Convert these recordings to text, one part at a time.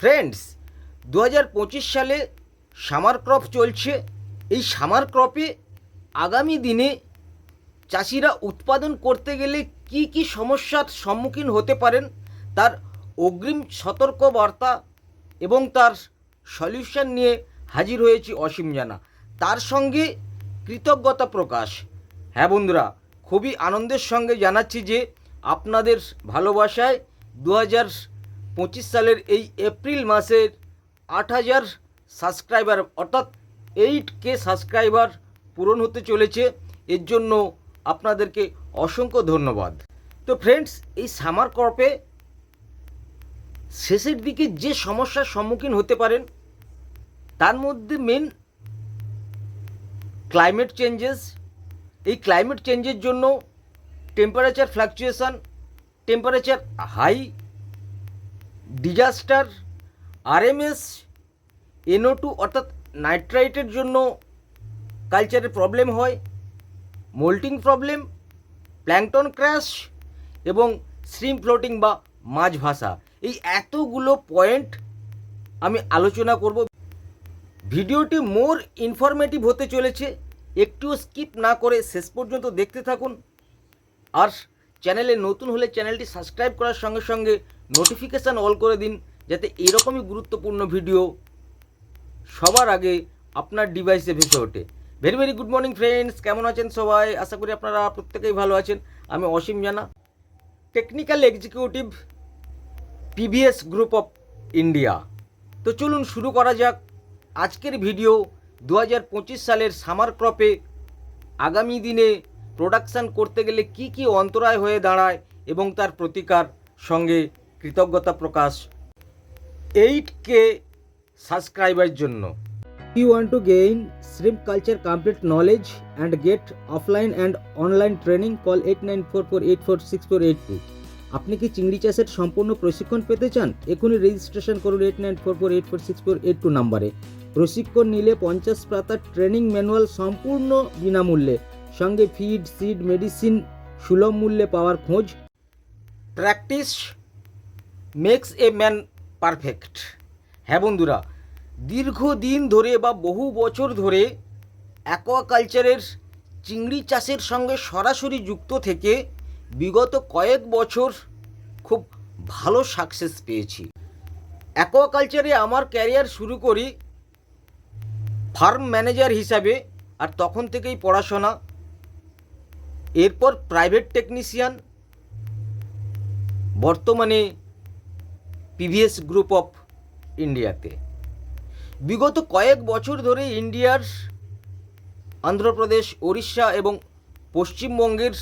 Friends দু হাজার পঁচিশ সালে সামার ক্রপ চলছে। এই সামার ক্রপে আগামী দিনে চাষিরা উৎপাদন করতে গেলে কি কি সমস্যার সম্মুখীন হতে পারেন, তার অগ্রিম সতর্ক বার্তা এবং তার সলিউশন নিয়ে হাজির হয়েছি অসীম জানা। তার সঙ্গে কৃতজ্ঞতা প্রকাশ। হ্যাঁ বন্ধুরা, খুবই আনন্দের সঙ্গে জানাচ্ছি যে আপনাদের ভালোবাসায় দু হাজার পঁচিশ সালের এই এপ্রিল মাসের আট হাজার সাবস্ক্রাইবার, অর্থাৎ এইট কে সাবস্ক্রাইবার পূরণ হতে চলেছে। এর জন্য আপনাদেরকে অসংখ্য ধন্যবাদ। তো ফ্রেন্ডস এই সামার ক্রপে শেষের দিকে যে সমস্যার সম্মুখীন হতে পারেন, তার মধ্যে মেন ক্লাইমেট চেঞ্জেস এই ক্লাইমেট চেঞ্জের জন্য temperature fluctuation temperature high disaster RMS NO two অর্থাৎ নাইট্রাইটের জন্য কালচারে প্রবলেম হয় মোল্টিং প্রবলেম প্ল্যাংটন ক্র্যাশ এবং স্ট্রিম ফ্লোটিং বা মাছ ভাষা এই এতগুলো পয়েন্ট আমি আলোচনা করব। ভিডিওটি মোর ইনফরমেটিভ হতে চলেছে। একটুও স্কিপ না করে শেষ পর্যন্ত দেখতে থাকুন। আর চ্যানেলে নতুন হলে চ্যানেলটি সাবস্ক্রাইব করার সঙ্গে সঙ্গে নোটিফিকেশান অল করে দিন যাতে এরকমই গুরুত্বপূর্ণ ভিডিও সবার আগে আপনার ডিভাইসে ভেসে ওঠে। Very very good morning friends কেমন আছেন সবাই? আশা করি আপনারা প্রত্যেকেই ভালো আছেন। আমি Asim Jana technical executive PVS group of India তো চলুন শুরু করা যাক। আজকের ভিডিও দু হাজার পঁচিশ সালের সামার ক্রপে আগামী দিনে প্রোডাকশান করতে গেলে কি কি অন্তরায় হয়ে দাঁড়ায় এবং তার প্রতিকার সঙ্গে কৃতজ্ঞতা প্রকাশ এইট কে সাবস্ক্রাইবার জন্য। You want to gain shrimp culture complete knowledge and get offline and online training call 8944846482 আপনি কি চিংড়ি চাষের সম্পূর্ণ প্রশিক্ষণ পেতে চান? এখনই রেজিস্ট্রেশন করুন eight nine four four eight four six four eight two নাম্বারে। প্রশিক্ষণ নিলে পঞ্চাশ পাতার ট্রেনিং ম্যানুয়াল সম্পূর্ণ বিনামূল্যে। সঙ্গে ফিড সিড মেডিসিন সুলভ মূল্যে পাওয়ার খোঁজ। Practice makes a man perfect হ্যাঁ বন্ধুরা, দীর্ঘদিন ধরে বা বহু বছর ধরে অ্যাকোয়াকালচারের চিংড়ি চাষের সঙ্গে সরাসরি যুক্ত থেকে বিগত কয়েক বছর খুব ভালো সাকসেস পেয়েছি। অ্যাকোয়াকালচারে আমার ক্যারিয়ার শুরু করি ফার্ম ম্যানেজার হিসাবে আর তখন থেকেই পড়াশোনা। এরপর প্রাইভেট টেকনিশিয়ান বর্তমানে পিভিএস গ্রুপ অফ ইন্ডিয়াতে বিগত কয়েক বছর ধরে ইন্ডিয়ার অন্ধ্রপ্রদেশ, ওড়িশা এবং পশ্চিমবঙ্গের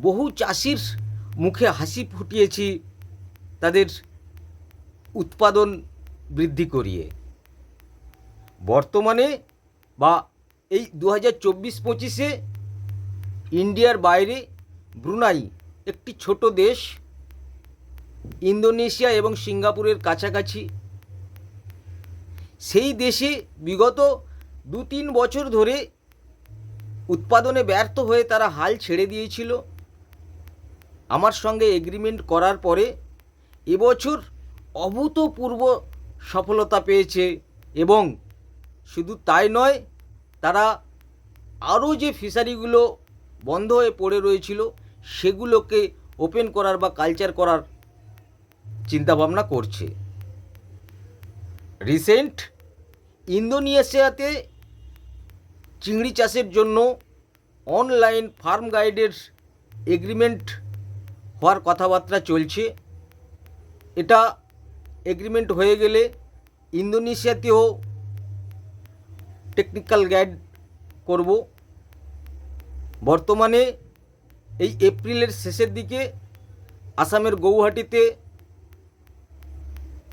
বহু চাষির মুখে হাসি ফুটিয়েছি তাদের উৎপাদন বৃদ্ধি করিয়ে। বর্তমানে বা এই দু হাজার চব্বিশ পঁচিশে ইন্ডিয়ার বাইরে ব্রুনাই একটি ছোট দেশ ইন্দোনেশিয়া এবং সিঙ্গাপুরের কাছাকাছি। সেই দেশে বিগত দু তিন বছর ধরে উৎপাদনে ব্যর্থ হয়ে তারা হাল ছেড়ে দিয়েছিল। আমার সঙ্গে এগ্রিমেন্ট করার পরে এবছর অভূতপূর্ব সফলতা পেয়েছে এবং শুধু তাই নয়, তারা আরও যে ফিশারিগুলো বন্ধ হয়ে পড়ে রয়েছিল, সেগুলোকে ওপেন করার বা কালচার করার চিন্তাভাবনা করছে। রিসেন্ট ইন্দোনেশিয়াতে চিংড়ি চাষের জন্য অনলাইন ফার্ম গাইডের এগ্রিমেন্ট হওয়ার কথাবার্তা চলছে। এটা এগ্রিমেন্ট হয়ে গেলে ইন্দোনেশিয়াতেও টেকনিক্যাল গাইড করব। বর্তমানে এই এপ্রিলের শেষের দিকে আসামের গৌহাটিতে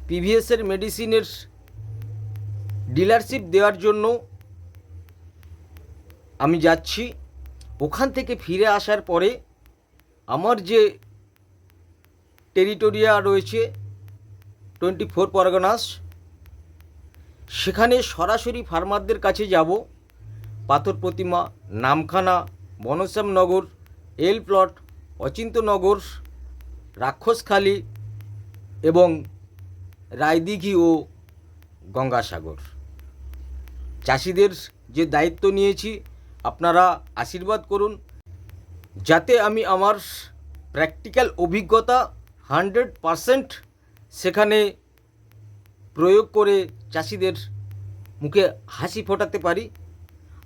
পিভিএসের মেডিসিনের ডিলারশিপ দেওয়ার জন্য আমি যাচ্ছি। ওখান থেকে ফিরে আসার পরে আমার যে টেরিটোরিয়া রয়েছে টোয়েন্টি ফোর পরগনাস, সেখানে সরাসরি ফার্মারদের কাছে যাব। পাথর প্রতিমা, নামখানা বনশ্যামনগর এল প্লট অচিন্তনগর রাক্ষসখালী এবং রায়দিঘি ও গঙ্গাসাগর। চাষিদের যে দায়িত্ব নিয়েছি, আপনারা আশীর্বাদ করুন, যাতে আমি আমার প্র্যাকটিক্যাল অভিজ্ঞতা হান্ড্রেড পারসেন্ট সেখানে প্রয়োগ করে চাষিদের মুখে হাসি ফোটাতে পারি।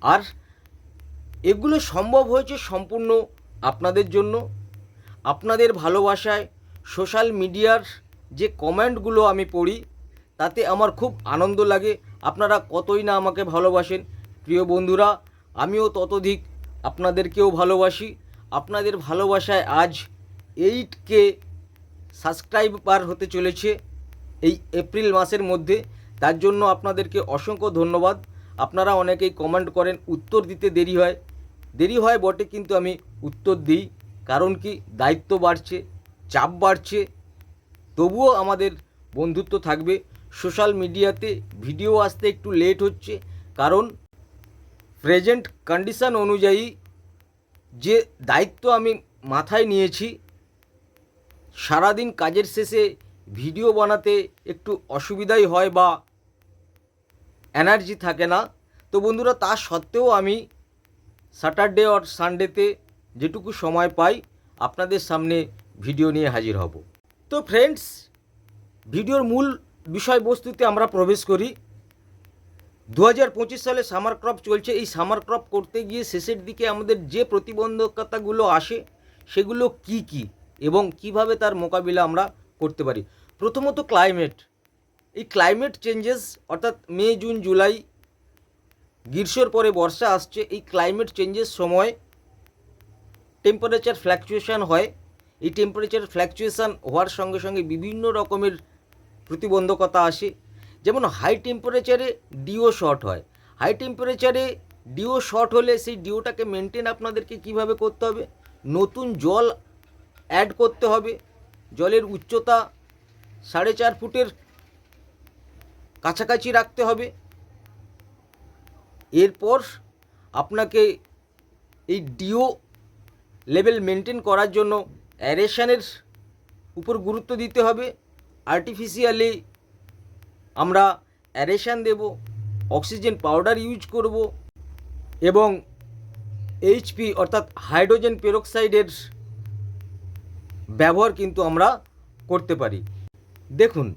আর এগুলো সম্ভব হয়েছে সম্পূর্ণ আপনাদের জন্য। আপনাদের ভালোবাসায়, সোশ্যাল মিডিয়ার যে কমেন্টগুলো আমি পড়ি, তাতে আমার খুব আনন্দ লাগে। আপনারা কতই না আমাকে ভালোবাসেন। প্রিয় বন্ধুরা, আমিও ততোধিক আপনাদেরকেও ভালোবাসি। আপনাদের ভালোবাসায় আজ এইট কে সাবস্ক্রাইবার হতে চলেছে এই এপ্রিল মাসের মধ্যে। তার জন্য আপনাদেরকে অসংখ্য ধন্যবাদ। আপনারা অনেকেই কমেন্ট করেন, উত্তর দিতে দেরি হয়। দেরি হয় বটে, কিন্তু আমি উত্তর দিই। কারণ কি, দায়িত্ব বাড়ছে, চাপ বাড়ছে। তবুও আমাদের বন্ধুত্ব থাকবে। সোশ্যাল মিডিয়াতে ভিডিও আসতে একটু লেট হচ্ছে, কারণ প্রেজেন্ট কন্ডিশন অনুযায়ী যে দায়িত্ব আমি মাথায় নিয়েছি, সারাদিন কাজের শেষে ভিডিও বানাতে একটু অসুবিধাই হয় বা এনার্জি থাকে না। তো বন্ধুরা, তা সত্ত্বেও আমি স্যাটারডে অর সানডেতে যেটুকু সময় পাই, আপনাদের সামনে ভিডিও নিয়ে হাজির হব। তো ফ্রেন্ডস ভিডিওর মূল বিষয়বস্তুতে আমরা প্রবেশ করি। দু হাজার পঁচিশ সালে সামার ক্রপ চলছে। এই সামার ক্রপ করতে গিয়ে শেষের দিকে আমাদের যে প্রতিবন্ধকতাগুলো আসে, সেগুলো কি কি এবং কীভাবে তার মোকাবিলা আমরা করতে পারি? প্রথমত ক্লাইমেট এই ক্লাইমেট চেঞ্জেস অর্থাৎ মে, জুন, জুলাই, গ্রীষ্মর পরে বর্ষা আসছে। এই ক্লাইমেট চেঞ্জের সময় টেম্পারেচার ফ্ল্যাকচুয়েশন হয়। এই টেম্পারেচার ফ্ল্যাকচুয়েশন হওয়ার সঙ্গে সঙ্গে বিভিন্ন রকমের প্রতিবন্ধকতা আসে। যেমন হাই টেম্পারেচারে ডিও শর্ট হয়। হাই টেম্পারেচারে ডিও শর্ট হলে সেই ডিওটাকে মেনটেন আপনাদেরকে কীভাবে করতে হবে? নতুন জল অ্যাড করতে হবে। জলের উচ্চতা সাড়ে চার ফুটের কাছাকাছি রাখতে হবে। এরপর আপনাকে এই ডিও লেভেল মেনটেন করার জন্য অ্যারেশনের উপর গুরুত্ব দিতে হবে। আর্টিফিশিয়ালি আমরা অ্যারেশন দেব, অক্সিজেন পাউডার ইউজ করব এবং এইচপি অর্থাৎ হাইড্রোজেন পেরোক্সাইডের ব্যবহার কিন্তু আমরা করতে পারি। দেখুন,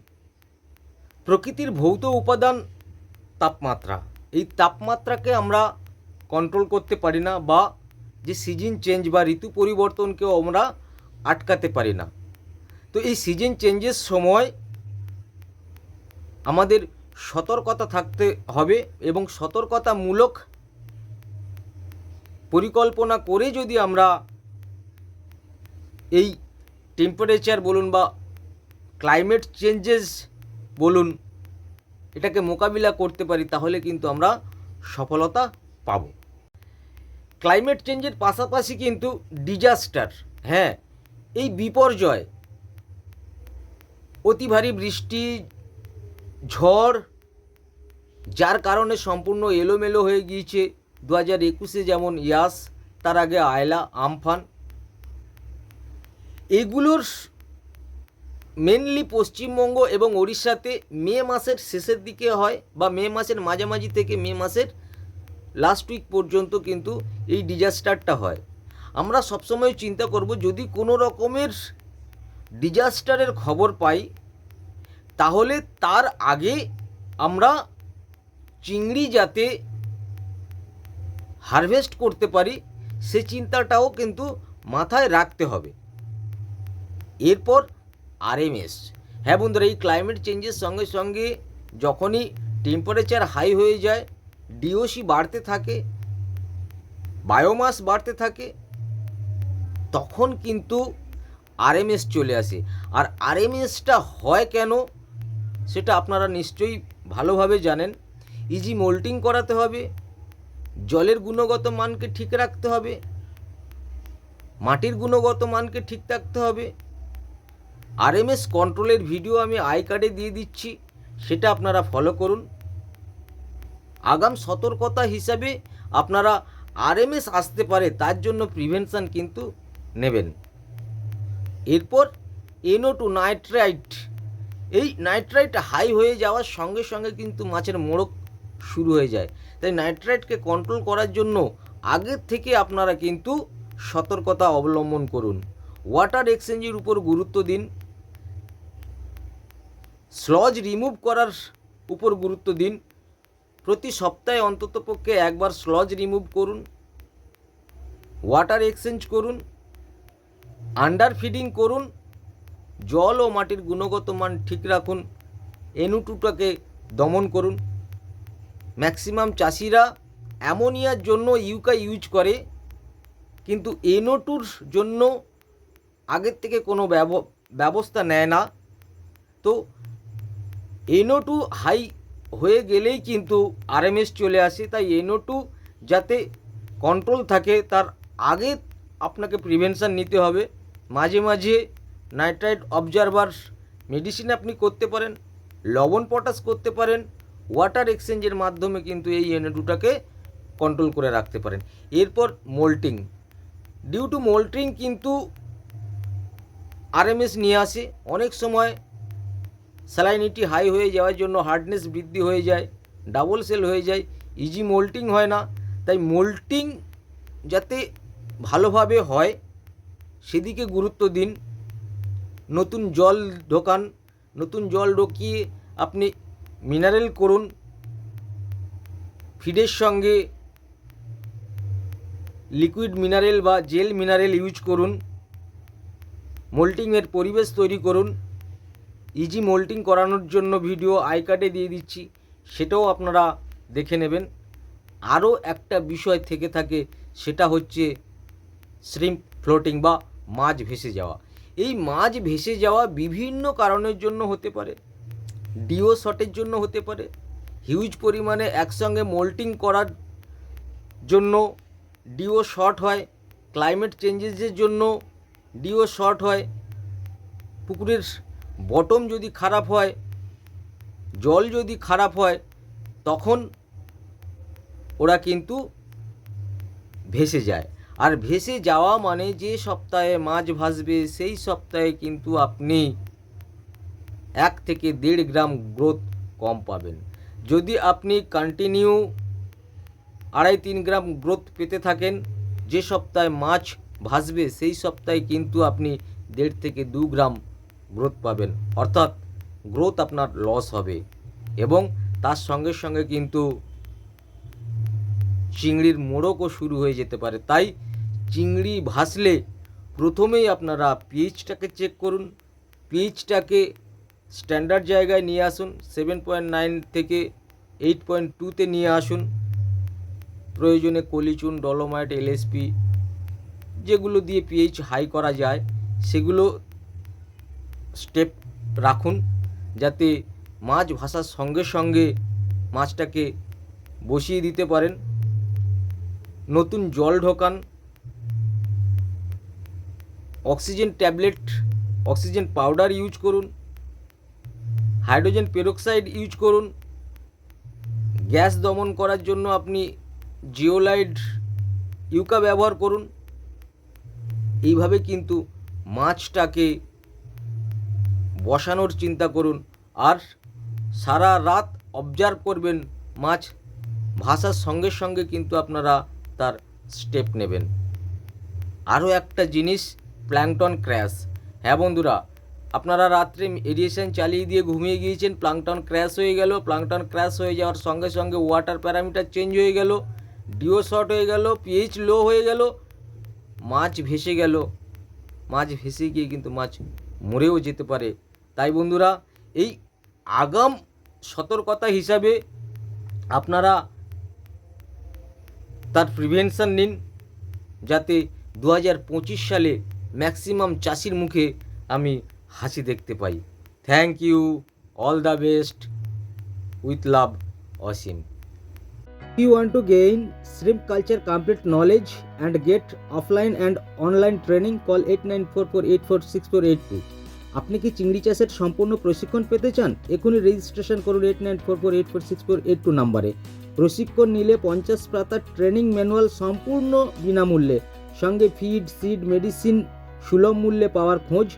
প্রকৃতির ভৌত উপাদান তাপমাত্রা। এই তাপমাত্রাকে আমরা কন্ট্রোল করতে পারি না বা যে সিজন চেঞ্জ বা ঋতু পরিবর্তনকেও আমরা আটকাতে পারি না। তো এই সিজন চেঞ্জের সময় আমাদের সতর্কতা থাকতে হবে এবং সতর্কতামূলক পরিকল্পনা করে যদি আমরা এই টেম্পারেচার বলুন বা ক্লাইমেট চেঞ্জেস বলুন, এটাকে মোকাবিলা করতে পারি, তাহলে কিন্তু আমরা সফলতা পাব। ক্লাইমেট চেঞ্জের পাশাপাশি কিন্তু ডিজাস্টার হ্যাঁ এই বিপর্যয়, অতি ভারী বৃষ্টি, ঝড়, যার কারণে সম্পূর্ণ এলোমেলো হয়ে গিয়েছে দু হাজার একুশে যেমন ইয়াস, তার আগে আয়লা, আমফান। এগুলোর মেনলি পশ্চিমবঙ্গ এবং ওড়িশাতে মে মাসের শেষের দিকে হয় বা মে মাসের মাঝামাঝি থেকে মে মাসের লাস্ট উইক পর্যন্ত কিন্তু এই ডিজাস্টারটা হয়। আমরা সবসময় চিন্তা করব, যদি কোনো রকমের ডিজাস্টারের খবর পাই, তাহলে তার আগে আমরা চিংড়ি যাতে হারভেস্ট করতে পারি, সে চিন্তাটাও কিন্তু মাথায় রাখতে হবে। এরপর আরএমএস। হ্যাঁ বন্ধুরা, এই ক্লাইমেট চেঞ্জের সঙ্গে সঙ্গে যখনই টেম্পারেচার হাই হয়ে যায় ডিওসি বাড়তে থাকে বায়োমাস বাড়তে থাকে তখন কিন্তু আরএমএস চলে আসে। আর আরএমএসটা হয় কেন, সেটা আপনারা নিশ্চয়ই ভালোভাবে জানেন। ইজি মোল্টিং করাতে হবে, জলের গুণগত মানকে ঠিক রাখতে হবে, মাটির গুণগত মানকে ঠিক রাখতে হবে। আরএমএস কন্ট্রোলের ভিডিও আমি আই কার্ডে দিয়ে দিচ্ছি, সেটা আপনারা ফলো করুন। আগাম সতর্কতা হিসাবে আপনারা আরএমএস আসতে পারে, তার জন্য প্রিভেনশন কিন্তু নেবেন। এরপর এনো টু নাইট্রাইট। এই নাইট্রাইট হাই হয়ে যাওয়ার সঙ্গে সঙ্গে কিন্তু মাছের মোড়ক শুরু হয়ে যায়। তাই নাইট্রাইটকে কন্ট্রোল করার জন্য আগের থেকে আপনারা কিন্তু সতর্কতা অবলম্বন করুন। ওয়াটার এক্সচেঞ্জের উপর গুরুত্ব দিন। স্লজ রিমুভ করার উপর গুরুত্ব দিন। প্রতি সপ্তাহে অন্ততপক্ষে একবার স্লজ রিমুভ করুন। ওয়াটার এক্সচেঞ্জ করুন। আন্ডার ফিডিং করুন, জল ও মাটির গুণগত মান ঠিক রাখুন, এনুটুটাকে দমন করুন। ম্যাক্সিমাম চাষিরা অ্যামোনিয়ার জন্য ইউকা ইউজ করে, কিন্তু এনোটুর জন্য আগের থেকে কোনো ব্যব- ব্যবস্থা নেয় না। তো এনো টু হাই হয়ে গেলেই কিন্তু আরএমএস চলে আসে, তাই এনো টু যাতে কন্ট্রোল থাকে, তার আগে আপনাকে প্রিভেনশন নিতে হবে। মাঝে মাঝে নাইট্রাইট অবজারভার মেডিসিন আপনি করতে পারেন, লবণ পটাশ করতে পারেন, ওয়াটার এক্সচেঞ্জের মাধ্যমে কিন্তু এই এনো টুটাকে কন্ট্রোল করে রাখতে পারেন। এরপর মোল্টিং। ডিউ টু মোল্টিং কিন্তু আরএমএস নিয়ে আসে। অনেক সময় স্যালাইনিটি হাই হয়ে যাওয়ার জন্য হার্ডনেস বৃদ্ধি হয়ে যায় ডাবল সেল হয়ে যায় ইজি মোল্টিং হয় না। তাই মোল্টিং যাতে ভালোভাবে হয় সেদিকে গুরুত্ব দিন। নতুন জল ঢোকান, নতুন জল ঢোকিয়ে আপনি মিনারেল করুন। ফিডের সঙ্গে লিকুইড মিনারেল বা জেল মিনারেল ইউজ করুন। মোল্টিংয়ের পরিবেশ তৈরি করুন। ইজি মোল্টিং করানোর জন্য ভিডিও আই কার্ডে দিয়ে দিচ্ছি, সেটাও আপনারা দেখে নেবেন। আরও একটা বিষয় থেকে থাকে, সেটা হচ্ছে শ্রিম্প ফ্লোটিং বা মাছ ভেসে যাওয়া। এই মাছ ভেসে যাওয়া বিভিন্ন কারণের জন্য হতে পারে, ডিও শটের জন্য হতে পারে, হিউজ পরিমাণে একসঙ্গে মোল্টিং করার জন্য ডিও শর্ট হয়, ক্লাইমেট চেঞ্জেসের জন্য ডিও শর্ট হয়, পুকুরের বটম যদি খারাপ হয়, জল যদি খারাপ হয়, তখন ওরা কিন্তু ভেসে যায়। আর ভেসে যাওয়া মানে যে সপ্তাহে মাছ ভাসবে, সেই সপ্তাহে কিন্তু আপনি এক থেকে দেড় গ্রাম গ্রোথ কম পাবেন। যদি আপনি কন্টিনিউ আড়াই তিন গ্রাম গ্রোথ পেতে থাকেন, যে সপ্তাহে মাছ ভাসবে, সেই সপ্তাহে কিন্তু আপনি দেড় থেকে দু গ্রাম গ্রোথ পাবেন। অর্থাৎ গ্রোথ আপনার লস হবে এবং তার সঙ্গে সঙ্গে কিন্তু চিংড়ির মোড়কও শুরু হয়ে যেতে পারে। তাই চিংড়ি ভাসলে প্রথমেই আপনারা পিএইচটাকে চেক করুন। পিএইচটাকে স্ট্যান্ডার্ড জায়গায় নিয়ে আসুন সেভেন পয়েন্ট নাইন থেকে এইট পয়েন্ট টুতে নিয়ে আসুন। প্রয়োজনে কলিচুন, ডলোমাইট এলএসপি যেগুলো দিয়ে পিএইচ হাই করা যায়, সেগুলো স্টেপ রাখুন যাতে মাছ ভাসার সঙ্গে সঙ্গে মাছটাকে বসিয়ে দিতে পারেন। নতুন জল ঢোকান oxygen tablet, oxygen powder use করুন, হাইড্রোজেন পেরোক্সাইড ইউজ করুন। গ্যাস দমন করার জন্য আপনি জিওলাইড ইউকা ব্যবহার করুন। এইভাবে কিন্তু মাছটাকে বসানোর চিন্তা করুন। আর সারা রাত অবজার্ভ করবেন মাছ ভাসার সঙ্গে সঙ্গে কিন্তু আপনারা তার স্টেপ নেবেন। আরও একটা জিনিস প্ল্যাংটন ক্র্যাশ। হ্যাঁ বন্ধুরা, আপনারা রাত্রে এরিয়েশন চালিয়ে দিয়ে ঘুমিয়ে গিয়েছেন প্লাংটন ক্র্যাশ হয়ে গেল। প্লাংটন ক্র্যাশ হয়ে যাওয়ার সঙ্গে সঙ্গে ওয়াটার প্যারামিটার চেঞ্জ হয়ে গেল, ডিও শর্ট হয়ে গেল, পিএইচ লো হয়ে গেল, মাছ ভেসে গেল। মাছ ভেসে গিয়ে কিন্তু মাছ মরেও যেতে পারে। তাই বন্ধুরা, এই আগাম সতর্কতা হিসাবে আপনারা তার প্রিভেনশন নিন, যাতে দু হাজার পঁচিশ সালে ম্যাক্সিমাম চাষির মুখে আমি হাসি দেখতে পাই। Thank you all the best with love Ashim You want to gain shrimp culture complete knowledge and get offline and online training, call 8944846482 আপনি কি চিংড়ি চাষের সম্পূর্ণ প্রশিক্ষণ পেতে চান? এখনই রেজিস্ট্রেশন করুন eight nine four four eight four six four eight two নাম্বারে। প্রশিক্ষণ নিলে পঞ্চাশ পাতার ট্রেনিং ম্যানুয়াল সম্পূর্ণ বিনামূল্যে। সঙ্গে ফিড সিড মেডিসিন সুলভ মূল্যে পাওয়ার খোঁজ